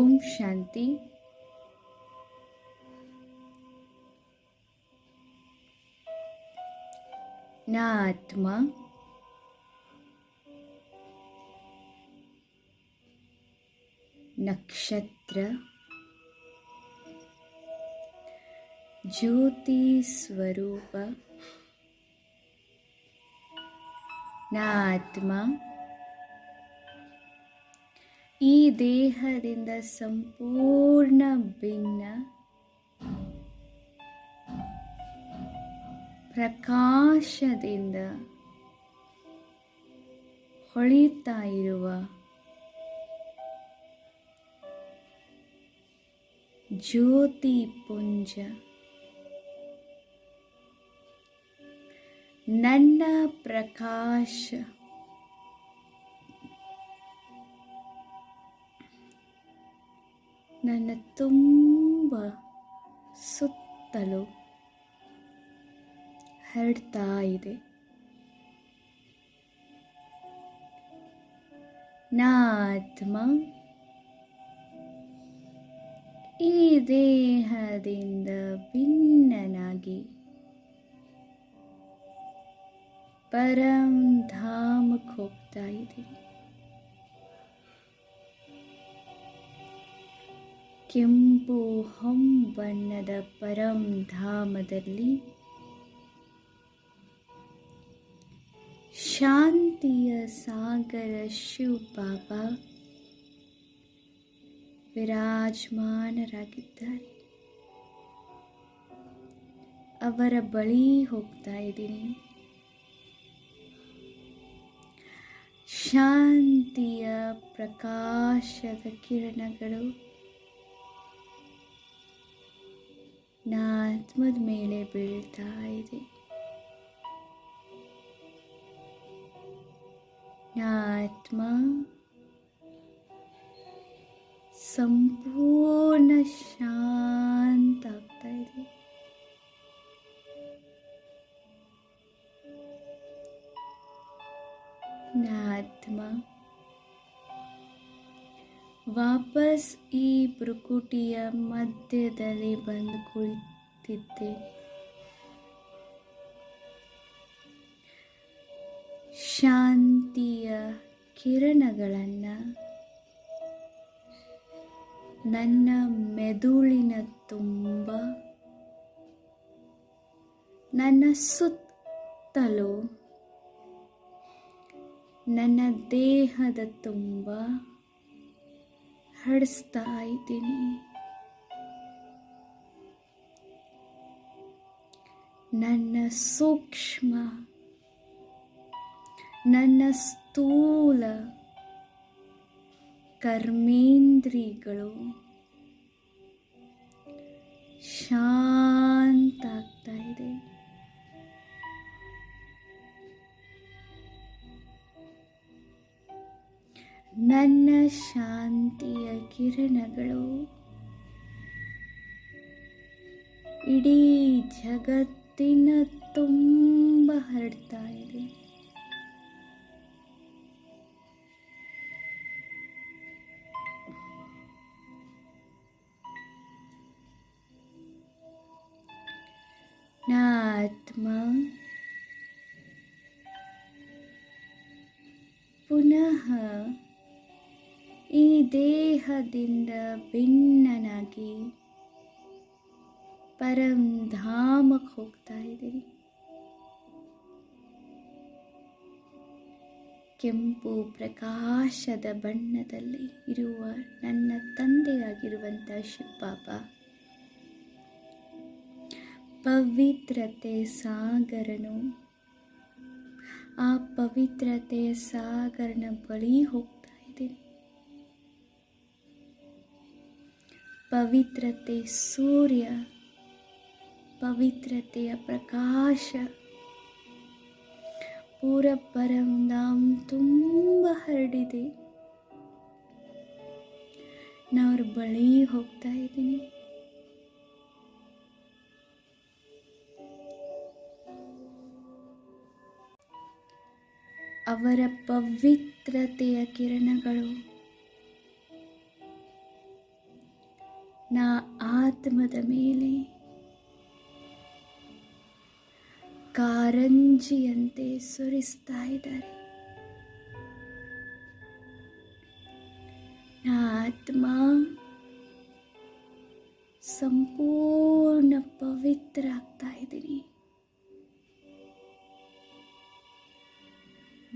ಓಂ ಶಾಂತಿ ನಾ ಆತ್ಮ ನಕ್ಷತ್ರ ಜ್ಯೋತಿ ಸ್ವರೂಪ ನಾ ಆತ್ಮ ಈ ದೇಹದಿಂದ ಸಂಪೂರ್ಣ ಭಿನ್ನ. ಪ್ರಕಾಶದಿಂದ ಹೊಳಿತಾ ಇರುವ ಜ್ಯೋತಿ ಪುಂಜ. ನನ್ನ ಪ್ರಕಾಶ. ನನ್ನ ತುಂಬ ಸುತ್ತಲೂ ಹರಡ್ತಾ ಇದೆ. ನಾತ್ಮ ಈ ದೇಹದಿಂದ ಭಿನ್ನನಾಗಿ ಪರಂ ಧಾಮಕ್ಕೆ ಹೋಗ್ತಾ ಇದ್ದೀನಿ. ಕೆಂಪು ಹೊಂಬಣ್ಣದ ಪರಂ ಧಾಮದಲ್ಲಿ ಶಾಂತಿಯ ಸಾಗರ ಶಿವ ಬಾಬಾ ವಿರಾಜಮಾನರಾಗಿದ್ದಾರೆ. ಅವರ ಬಳಿ ಹೋಗ್ತಾ ಇದ್ದೀನಿ. ಶಾಂತಿಯ ಪ್ರಕಾಶದ ಕಿರಣಗಳು ನಾತ್ಮದ ಮೇಲೆ ಬೀಳ್ತಾ ಇದೆ. ಆತ್ಮ ಸಂಪೂರ್ಣ ಶಾಂತ ಆಗ್ತಾ ಇದೆ. ಆತ್ಮ ವಾಪಸ್ ಈ ಭ್ರುಕುಟಿಯ ಮಧ್ಯದಲ್ಲಿ ಬಂದು ಕುಳಿತಿದ್ದೆ. ಶಾಂತಿಯ ಕಿರಣಗಳನ್ನು ನನ್ನ ಮೆದುಳಿನ ತುಂಬ, ನನ್ನ ಸುತ್ತಲೂ, ನನ್ನ ದೇಹದ ತುಂಬ ಹಡಿಸ್ತಾ ಇದ್ದೀನಿ. ನನ್ನ ಸೂಕ್ಷ್ಮ ನನ್ನ ಸ್ಥೂಲ ಕರ್ಮೇಂದ್ರಿಗಳು ಶಾಂತ ನನ್ನ ಶಾಂತಿಯ ಕಿರಣಗಳು. ಇಡೀ ಜಗತ್ತಿನ ತುಂಬ ಹರಡ್ತಾ ಇದೆ. ಆತ್ಮ ಪುನಃ ಈ ದೇಹದಿಂದ ಭಿನ್ನನಾಗಿ ಪರಂಧಾಮಕ್ಕೆ ಹೋಗ್ತಾ ಇದ್ದೀರಿ. ಕೆಂಪು ಪ್ರಕಾಶದ ಬಣ್ಣದಲ್ಲಿ ಇರುವ ನನ್ನ ತಂದೆಯಾಗಿರುವಂಥ ಶಿವಪಾಪ, ಪವಿತ್ರತೆ ಸಾಗರನು, ಆ ಪವಿತ್ರತೆ ಸಾಗರನ ಬಳಿ ಹೋಗ್ತಾ ಪವಿತ್ರತೆ ಸೂರ್ಯ, ಪವಿತ್ರತೆಯ ಪ್ರಕಾಶ. ಪೂರ ತುಂಬ ಹರಡಿದೆ. ನಾ ಅವ್ರ ಬಳಿ ಹೋಗ್ತಾ ಇದ್ದೀನಿ. ಅವರ ಪವಿತ್ರತೆಯ ಕಿರಣಗಳು ಆತ್ಮದ ಮೇಲೆ ಕಾರಂಜಿಯಂತೆ ಸುರಿಸ್ತಾ ಇದ್ದಾರೆ. ಆತ್ಮ ಸಂಪೂರ್ಣ ಪವಿತ್ರ ಆಗ್ತಾ ಇದ್ದೀನಿ.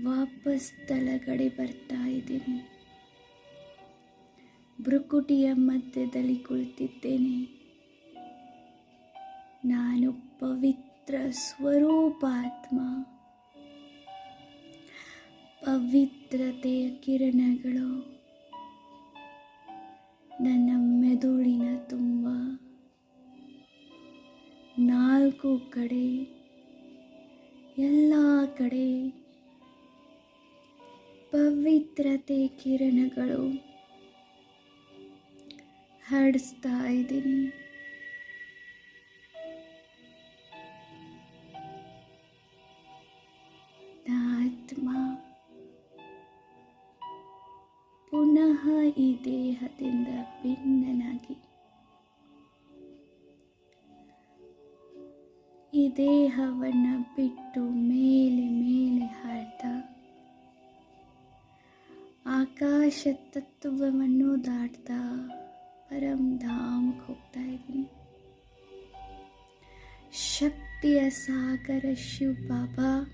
ವಾಪಸ್ ತಳಗಡೆ ಬರ್ತಾ ಇದ್ದೀನಿ. ಬ್ರುಕುಟಿಯ ಮಧ್ಯದಲ್ಲಿ ಕುಳಿತಿದ್ದೇನೆ. ನಾನು ಪವಿತ್ರ ಸ್ವರೂಪಾತ್ಮ. ಪವಿತ್ರತೆಯ ಕಿರಣಗಳು. ನನ್ನ ಮೆದುಳಿನ ತುಂಬ. ನಾಲ್ಕು ಕಡೆ, ಎಲ್ಲ ಕಡೆ ಪವಿತ್ರತೆ ಕಿರಣಗಳು. ಹರಡಿಸ್ತಾ ಇದ್ದೀನಿ. ಪುನಃ ಈ ದೇಹದಿಂದ ಭಿನ್ನನಾಗಿ. ಈ ದೇಹವನ್ನು ಬಿಟ್ಟು ಮೇಲೆ ಮೇಲೆ ಹಾರ್ತಾ ಆಕಾಶ ತತ್ವವನ್ನು ದಾಟ್ತಾ. ಪರಂ ಧಾಮಕ್ಕೆ ಹೋಗ್ತಾ ಇದ್ದೀನಿ. ಶಕ್ತಿಯ ಸಾಗರ ಶಿವ ಬಾಬಾ.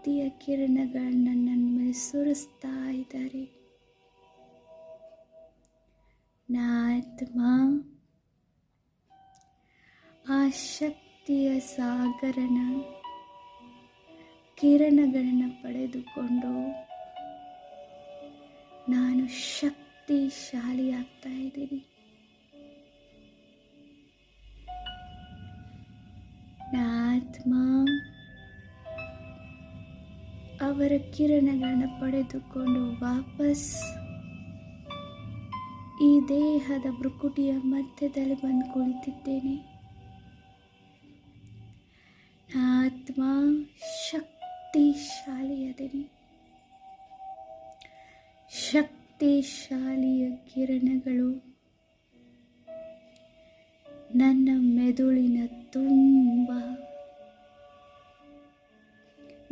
ಶಕ್ತಿಯ ಕಿರಣಗಳನ್ನ ನನ್ನ ಮೇಲೆ ಸುರಿಸ್ತಾ ಇದ್ದಾರೆ. ನಾತ್ಮ ಆ ಶಕ್ತಿಯ ಸಾಗರನ ಕಿರಣಗಳನ್ನು ಪಡೆದುಕೊಂಡು ನಾನು ಶಕ್ತಿಶಾಲಿ ಆಗ್ತಾ ಇದ್ದೀನಿ ನಾತ್ಮಾ ಅವರ ಕಿರಣಗಳನ್ನು ಪಡೆದುಕೊಂಡು ವಾಪಸ್ ಈ ದೇಹದ ಭ್ರುಕುಟಿಯ ಮಧ್ಯದಲ್ಲಿ ಬಂದು ಕುಳಿತಿದ್ದೇನೆ. ಆತ್ಮ ಶಕ್ತಿಶಾಲಿಯದಿರಿ ಶಕ್ತಿಶಾಲಿಯ ಕಿರಣಗಳು ನನ್ನ ಮೆದುಳಿನ ತುಂಬ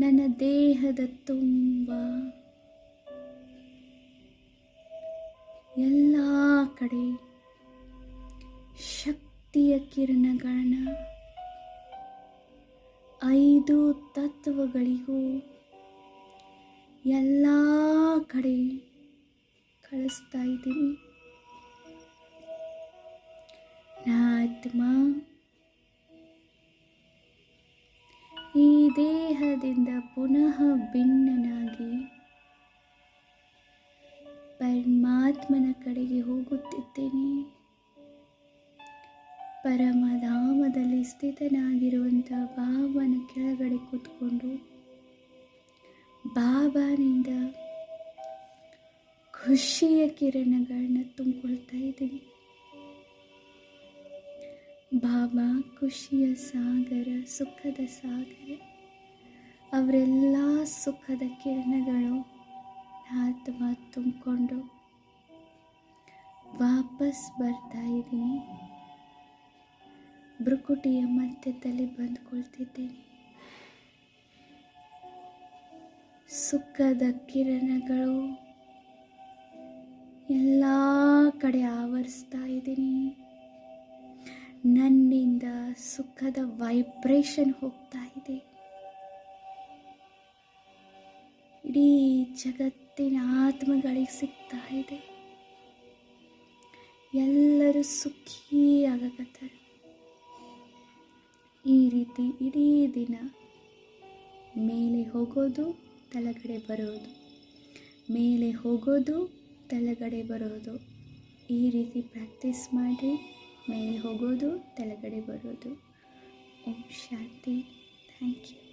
ನನ್ನ ದೇಹದ ತುಂಬ. ಎಲ್ಲ ಕಡೆ ಶಕ್ತಿಯ ಕಿರಣಗಳನ್ನ ಐದು ತತ್ವಗಳಿಗೂ ಎಲ್ಲ ಕಡೆ ಕಳಿಸ್ತಾ ಇದ್ದೀನಿ ಆತ್ಮ ಈ ದೇಹದಿಂದ ಪುನಃ ಭಿನ್ನನಾಗಿ ಪರಮಾತ್ಮನ ಕಡೆಗೆ ಹೋಗುತ್ತಿದ್ದೇನೆ. ಪರಮಧಾಮದಲ್ಲಿ ಸ್ಥಿತನಾಗಿರುವಂಥ ಬಾಬನ ಕೆಳಗಡೆ ಕೂತ್ಕೊಂಡು ಬಾಬಾನಿಂದ ಖುಷಿಯ ಕಿರಣಗಳನ್ನ ತುಂಬಿಕೊಳ್ತಾ ಇದ್ದೀನಿ. ಬಾಬಾ ಖುಷಿಯ ಸಾಗರ, ಸುಖದ ಸಾಗರ. ಅವರೆಲ್ಲ ಸುಖದ ಕಿರಣಗಳು ಆತ್ಮ ತುಂಬಿಕೊಂಡು ವಾಪಸ್ ಬರ್ತಾ ಇದ್ದೀನಿ. ಬ್ರುಕುಟಿಯ ಮಧ್ಯದಲ್ಲಿ ಬಂದುಕೊಳ್ತಿದ್ದೀನಿ. ಸುಖದ ಕಿರಣಗಳು ಎಲ್ಲ ಕಡೆ ಆವರಿಸ್ತಾ ಇದ್ದೀನಿ. ನನ್ನಿಂದ ಸುಖದ ವೈಬ್ರೇಷನ್ ಹೋಗ್ತಾ ಇದೆ. ಇಡೀ ಜಗತ್ತಿನ ಆತ್ಮಗಳಿಗೆ ಸಿಗ್ತಾ ಇದೆ. ಎಲ್ಲರೂ ಸುಖಿ ಆಗಕತ್ತಾರೆ. ಈ ರೀತಿ ಇಡೀ ದಿನ ಮೇಲೆ ಹೋಗೋದು, ತಲೆಗಡೆ ಬರೋದು. ಮೇಲೆ ಹೋಗೋದು, ತಲೆಗಡೆ ಬರೋದು. ಈ ರೀತಿ ಪ್ರಾಕ್ಟೀಸ್ ಮಾಡಿ. ಮೇಲೆ ಹೋಗೋದು ಕೆಳಗಡೆ ಬರೋದು. ಓಂ ಶಾಂತಿ. Thank you.